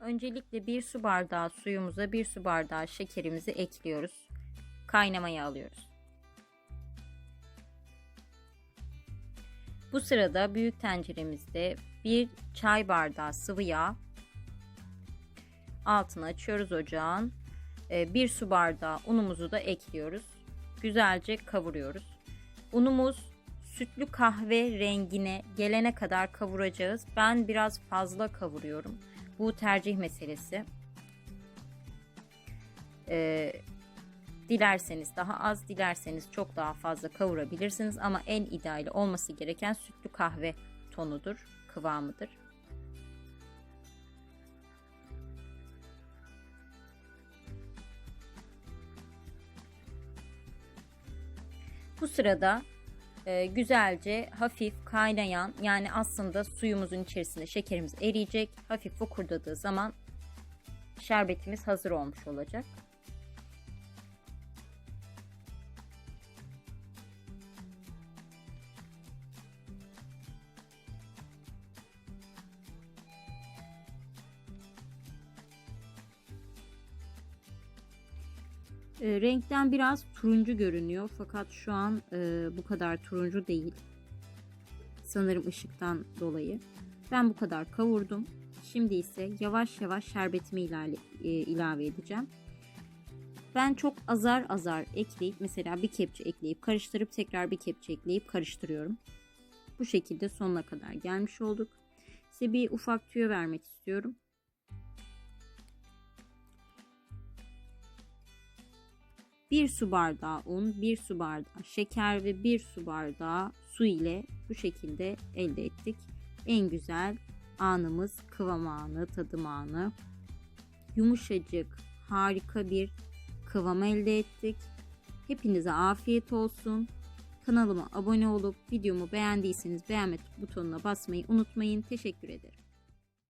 Öncelikle bir su bardağı suyumuza bir su bardağı şekerimizi ekliyoruz. Kaynamaya alıyoruz. Bu sırada büyük tenceremizde bir çay bardağı sıvı yağ altını açıyoruz ocağın. Ee, Bir su bardağı unumuzu da ekliyoruz. Güzelce kavuruyoruz. Unumuz sütlü kahve rengine gelene kadar kavuracağız. Ben biraz fazla kavuruyorum. Bu tercih meselesi. Ee, dilerseniz daha az, dilerseniz çok daha fazla kavurabilirsiniz ama en ideali olması gereken sütlü kahve tonudur, kıvamıdır. Bu sırada e, güzelce hafif kaynayan yani aslında suyumuzun içerisinde şekerimiz eriyecek. Hafif fokurdadığı zaman şerbetimiz hazır olmuş olacak. E, renkten biraz turuncu görünüyor fakat şu an e, bu kadar turuncu değil. Sanırım ışıktan dolayı. Ben bu kadar kavurdum. Şimdi ise yavaş yavaş şerbetimi ilave, e, ilave edeceğim. Ben çok azar azar ekleyip mesela bir kepçe ekleyip karıştırıp tekrar bir kepçe ekleyip karıştırıyorum. Bu şekilde sonuna kadar gelmiş olduk. Size bir ufak tüyo vermek istiyorum. Bir su bardağı un, bir su bardağı şeker ve bir su bardağı su ile bu şekilde elde ettik. En güzel anımız kıvam anı, tadım anı. Yumuşacık, harika bir kıvam elde ettik. Hepinize afiyet olsun. Kanalıma abone olup videomu beğendiyseniz beğenme butonuna basmayı unutmayın. Teşekkür ederim.